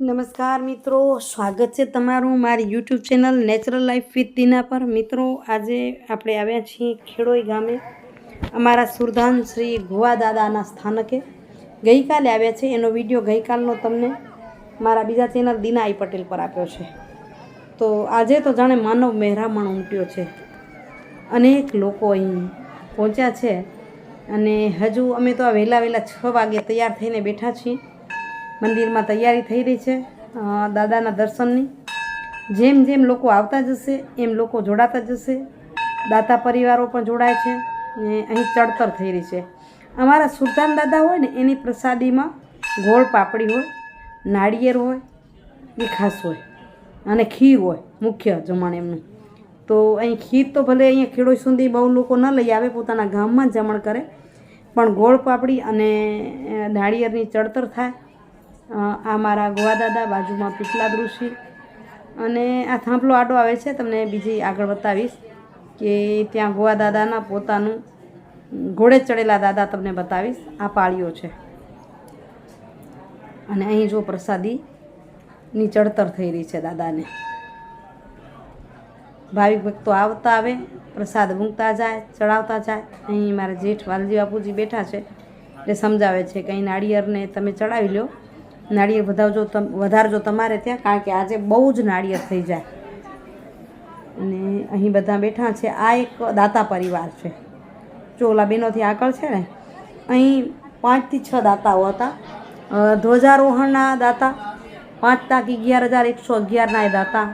નમસ્કાર મિત્રો, સ્વાગત છે તમારું મારી YouTube channel natural life with Dina પર. મિત્રો, આજે આપણે આવ્યા છીએ ખેડોઈ ગામે. અમારા સુરધાન શ્રી ગોવા દાદાના સ્થાનકે. ગઈકાલે આવ્યા છે, એનો વીડિયો ગઈકાલનો તમને મારા બીજા ચેનલ દીનાઈ પટેલ પર આપ્યો છે. તો આજે તો જાણે માનવ મહેરામણ ઉમટ્યો છે. અનેક લોકો અહીં પહોંચ્યા છે અને હજુ અમે તો આ વહેલા વહેલા છ વાગે તૈયાર થઈને બેઠા છીએ. મંદિરમાં તૈયારી થઈ રહી છે દાદાના દર્શનની. જેમ જેમ લોકો આવતા જશે, એમ લોકો જોડાતા જશે. દાતા પરિવારો પણ જોડાય છે ને અહીં ચડતર થઈ રહી છે. અમારા સુલતાન દાદા હોય ને, એની પ્રસાદીમાં ગોળ પાપડી હોય, નાળિયેર હોય એ ખાસ હોય અને ખીર હોય, મુખ્ય જમણ એમનું. તો અહીં ખીર તો ભલે અહીંયા ખેડૂત સુધી બહુ લોકો ન લઈ આવે, પોતાના ગામમાં જમણ કરે, પણ ગોળ પાપડી અને નાળિયેરની ચડતર થાય. આ મારા ગોવા દાદા બાજુમાં પીપલા ઋષિ અને આ થાંભલો આડો આવે છે, તમને બીજી આગળ બતાવીશ કે ત્યાં ગોવા દાદાના પોતાનું ઘોડે ચડેલા દાદા તમને બતાવીશ. આ પાળીઓ છે. અને અહીં જો પ્રસાદીની ચડતર થઈ રહી છે દાદાને. ભાવિક ભક્તો આવતા આવે, પ્રસાદ મૂકતા જાય, ચડાવતા જાય. અહીં મારા જેઠ વાલજી બાપુજી બેઠા છે, એટલે સમજાવે છે કે અહીં નાળિયેરને તમે ચડાવી લો. નાળિયેર વધારજો વધારજો તમારે ત્યાં, કારણ કે આજે બહુ જ નાળિયેર થઈ જાય. અને અહીં બધા બેઠા છે. આ એક દાતા પરિવાર છે. ઓલા બેનોથી આગળ છે ને, અહીં પાંચથી છ દાતાઓ હતા. ધ્વજારોહણના દાતા, પાંચ તાક અગિયાર હજાર એકસો અગિયારના એ દાતા.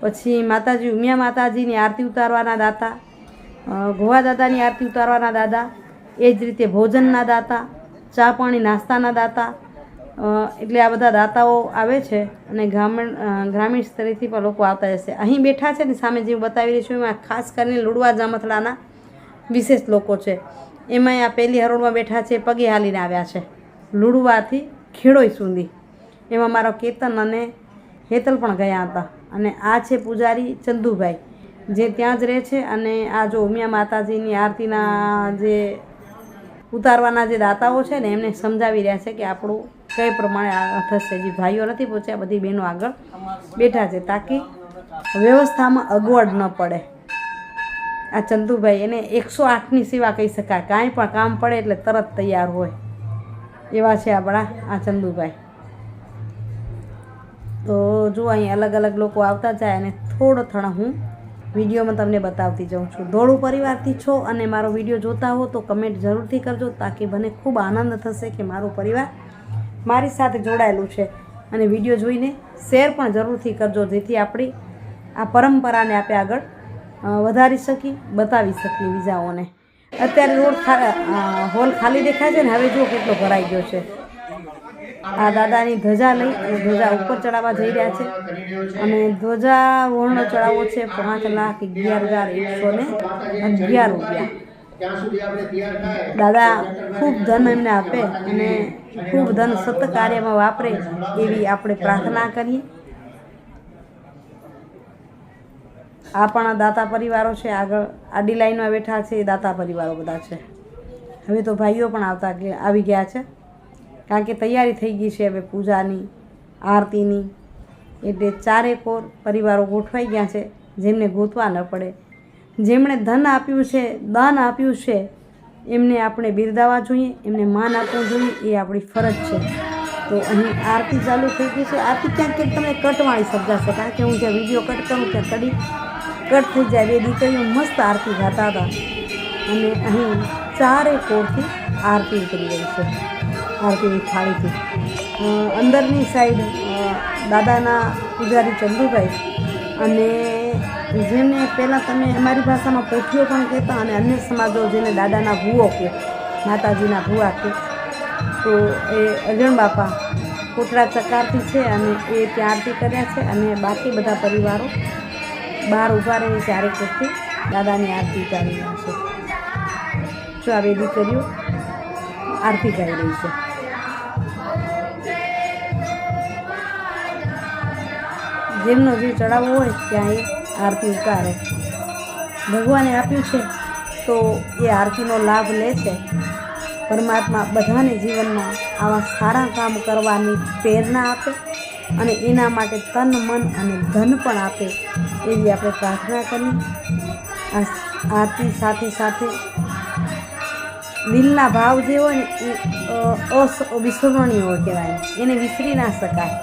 પછી માતાજી, ઉમિયા માતાજીની આરતી ઉતારવાના દાતા. ગોવા દાદાની આરતી ઉતારવાના દાદા. એ જ રીતે ભોજનના દાતા, ચા પાણી નાસ્તાના દાતા. એટલે આ બધા દાતાઓ આવે છે અને ગ્રામીણ ગ્રામીણ સ્તરેથી પણ લોકો આવતા જશે. અહીં બેઠા છે ને સામે જે બતાવી રહી છું, એમાં ખાસ કરીને લુડવા જામથડાના વિશેષ લોકો છે. એમાં આ પહેલી હરોળમાં બેઠા છે, પગે હાલીને આવ્યા છે. લુડવાથી ખેડોઈ સુધી. એમાં મારો કેતન અને હેતલ પણ ગયા હતા. અને આ છે પૂજારી ચંદુભાઈ, જે ત્યાં જ રહે છે અને આ જો ઉમિયા માતાજીની આરતીના જે ઉતારવાના જે દાતાઓ છે ને, એમને સમજાવી રહ્યા છે કે આપણું કઈ પ્રમાણે થશે? જે ભાઈઓ નથી પહોંચ્યા, બધી બહેનો આગળ બેઠા છે. તાકી વ્યવસ્થામાં અગવડ ન પડે. આ ચંદુભાઈ એને એકસો આઠની સેવા કહી શકાય. કાંઈ પણ કામ પડે એટલે તરત તૈયાર હોય. એવા છે આપણા આ ચંદુભાઈ. તો જો અહીં અલગ અલગ લોકો આવતા જાય અને થોડો થોડા હું વિડીયોમાં તમને બતાવતી જાઉં છું. ધોળું પરિવારથી છો અને મારો વીડિયો જોતા હો તો કમેન્ટ જરૂરથી કરજો, તાકી મને ખૂબ આનંદ થશે કે મારો પરિવાર મારી સાથે જોડાયેલું છે. અને વીડિયો જોઈને શેર પણ જરૂરથી કરજો, જેથી આપણી આ પરંપરાને આપણે આગળ વધારી શકી, બતાવી શકીએ બીજાઓને. અત્યારે રોડ હોલ ખાલી દેખાય છે ને, હવે જુઓ કેટલો ભરાઈ ગયો છે. આ દાદાની ધજા લઈ અને ધ્વજા ઉપર ચડાવવા જઈ રહ્યા છે. અને ધ્વજા વર્ણ ચડાવવો છે પાંચ લાખ અગિયાર હજાર એકસો ને અગિયાર રૂપિયા. દાદા ખૂબ ધન એમને આપે અને ખૂબ ધન સત્કાર્યમાં વાપરે એવી આપણે પ્રાર્થના કરીએ. આ પણ દાતા પરિવારો છે આગળ આડી લાઈનમાં બેઠા છે એ દાતા પરિવારો બધા છે. હવે તો ભાઈઓ પણ આવતા આવી ગયા છે કારણ કે તૈયારી થઈ ગઈ છે હવે પૂજાની આરતીની. એટલે ચારે કોર પરિવારો ગોઠવાઈ ગયા છે જેમને ગોતવા ન પડે. જેમણે ધન આપ્યું છે, દાન આપ્યું છે, એમને આપણે બિરદાવવા જોઈએ, એમને માન આપવું જોઈએ, એ આપણી ફરજ છે. તો અહીં આરતી ચાલુ થઈ ગઈ છે. આરતી ક્યાંક ક્યાંક તમને કટવાળી સમજાશે કારણ કે હું જ્યાં વીડિયો કટ કરું ત્યાં કડી કટ થઈ જાય. બે દીકરીઓ મસ્ત આરતી ગાતા હતા. અને અહીં ચારે કોરથી આરતી કરી ગઈ છે. આરતીની થાળીથી. અંદરની સાઈડ દાદાના પૂજારી ચંદુભાઈ અને જેને પહેલાં તમે અમારી ભાષામાં પોઠીઓ પણ કહેતા અને અન્ય સમાજો જેને દાદાના ભૂવો કહે માતાજીના ભૂવા કહે તો એ અજણ બાપા કોટડા ચકારતી છે અને એ ત્યાં આરતી કર્યા છે અને બાકી બધા પરિવારો બહાર ઊભા રહીને ચારેક કોરથી દાદાની આરતી ઉતારી રહ્યા છે. જો આ બે દીકરીઓ આરતી ગાઈ રહી છે. જેમનો જે ચડાવવો હોય ત્યાં એ આરતી ઉતારે. ભગવાને આપ્યું છે, તો એ આરતીનો લાભ લે છે. પરમાત્મા બધાને જીવનમાં આવા સારા કામ કરવાની પ્રેરણા આપે અને એના માટે તન, મન અને ધન પણ આપે એવી આપણે પ્રાર્થના કરી આરતી સાથે સાથે દિલના ભાવ જે હોય ને એ અવિસ્મરણીય કહેવાય. એને વિસરી ના શકાય.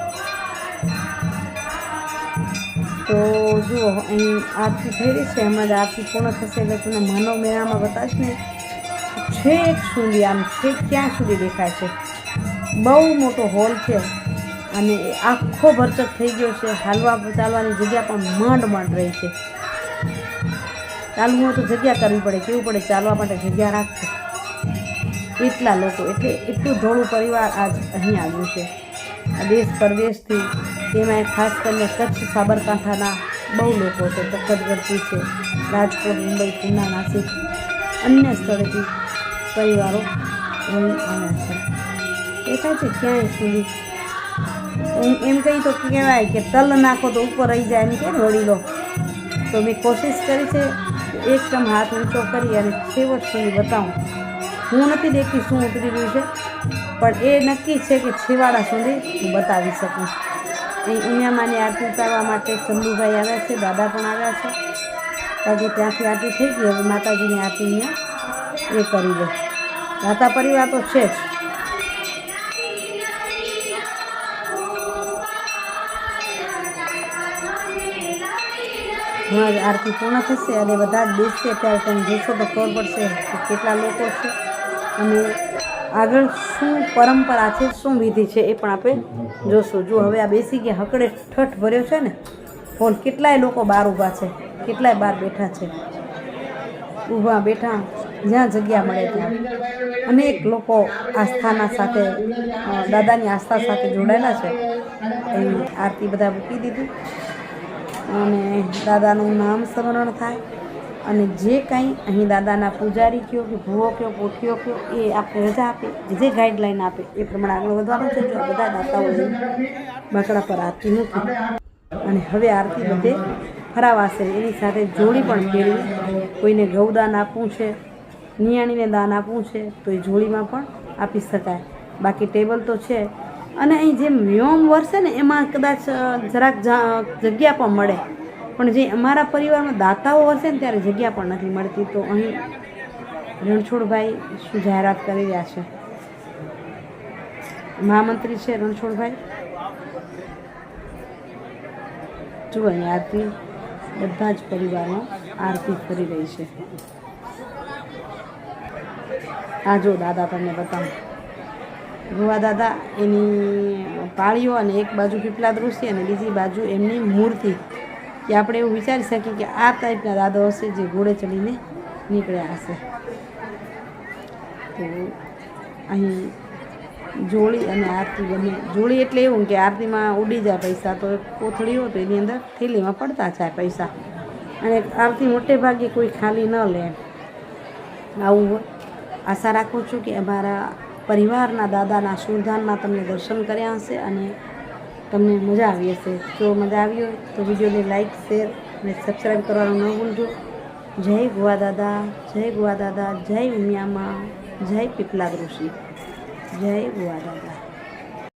તો જુઓ, અહીં આરતી થઈ રહી છે. એમાં જ આરતી પૂર્ણ થશે એટલે તમને માનવ મેળામાં બતાવશ ને. છેક સુધી આમ, છેક ક્યાં સુધી દેખાય છે? બહુ મોટો હોલ છે અને આખો ભરચક થઈ ગયો છે. હાલવા ચાલવાની જગ્યા પણ માંડ માંડ રહી છે. ચાલવું તો જગ્યા કરવી પડે, કેવું પડે? ચાલવા માટે જગ્યા રાખશે એટલા લોકો, એટલે એટલું ધોળું પરિવાર આજ અહીં આવ્યું છે. દેશ પરદેશથી તેમાં ખાસ કરીને કચ્છ સાબરકાંઠાના બહુ લોકો છે તખતગઢથી છે, રાજકોટ, મુંબઈ, પૂના, નાસિક, અન્ય સ્થળેથી પરિવારો આવ્યા છે. દેખાય છે ક્યાંય સુધી? એમ કહી તો કહેવાય કે તલ નાખો તો ઉપર રહી જાય એમ કે વડીલો? તો મેં કોશિશ કરી છે એકદમ હાથ ઊંચો કરી અને છેવટ સુધી બતાવું. હું નથી દેખતી શું ઉતરી રહ્યું છે. પણ એ નક્કી છે કે છેવાડા સુધી હું બતાવી શકું. અહીં ઉમિયામાની આરતી ઉતારવા માટે ચંદુભાઈ આવ્યા છે, દાદા પણ આવ્યા છે. કારણ ત્યાંથી આરતી થઈ ગઈ, હવે માતાજીની આરતી અહીંયા એ કરી દે દાતા પરિવાર તો છે જ. હમણાં આરતી પૂર્ણ થશે અને બધા જ બેસશે, ત્યારે તમે જોશો તો ખબર પડશે કે કેટલા લોકો છે. અને આગળ શું પરંપરા છે, શું વિધિ છે એ પણ આપણે જોશું. જો હવે આ બેસી ગયા, હકડે ઠઠ ભર્યો છે ને, ફોન કેટલાય લોકો બહાર ઊભા છે, કેટલાય બહાર બેઠા છે. ઊભા બેઠા, જ્યાં જગ્યા મળે ત્યાં. અનેક લોકો આસ્થાના સાથે દાદાની આસ્થા સાથે જોડાયેલા છે. એની આરતી બધા મૂકી દીધી. અને દાદાનું નામ સ્મરણ થાય. અને જે કાંઈ અહીં દાદાના પૂજારી કયો કે ભૂવો કયો પોઠીઓ કયો એ આપણે રજા આપે, જે ગાઈડલાઈન આપે, એ પ્રમાણે આગળ વધવાનું છે. જો બધા દાતાઓ બાકડા પર આરતી મૂકી અને હવે આરતી બધે ફરાવાશે એની સાથે જોડી પણ ફેરવી. કોઈને ગૌદાન આપવું છે, નિયાણીને દાન આપવું છે, તો એ જોડીમાં પણ આપી શકાય. બાકી ટેબલ તો છે. અને અહીં જે વ્યોમ વરસે ને, એમાં કદાચ જરાક જગ્યા પણ મળે. પણ જે અમારા પરિવારમાં દાતાઓ હશે ને ત્યારે જગ્યા પણ નથી મળતી, તો અહીં રણછોડભાઈ શું જાહેરાત કરી રહ્યા છે? મહામંત્રી છે રણછોડભાઈ? જુઓ અહીં આરતી બધા જ પરિવારમાં આરતી કરી રહી છે. આ જો દાદા તમને બતાવું. ગોવા દાદા, એની પાળીઓ અને એક બાજુ પીપલા દૃષ્ટિ અને બીજી બાજુ એમની મૂર્તિ. કે આપણે એવું વિચારી શકીએ કે આ ટાઈપના દાદા હશે જે ઘોડે ચડીને નીકળ્યા હશે. તો અહીં જોળી અને આરતી બંને જોડી એટલે એવું કે આરતીમાં ઉડી જાય પૈસા, તો કોથળી હોય તો એની અંદર થેલીમાં પડતા જાય પૈસા. અને આરતી મોટે ભાગે કોઈ ખાલી ન લે. આવું આશા રાખું છું કે અમારા પરિવારના દાદાના સુરધાનમાં તમને દર્શન કર્યા હશે અને તમને મજા આવી હશે. જો મજા આવી હોય તો વિડીયોને લાઇક શેર અને સબસ્ક્રાઈબ કરવાનું ન ભૂલજો. જય ગુવા દાદા, જય ગુવા દાદા, જય ઉમિયામાં, જય પીપલા ઋષિ. જય ગુવા દાદા.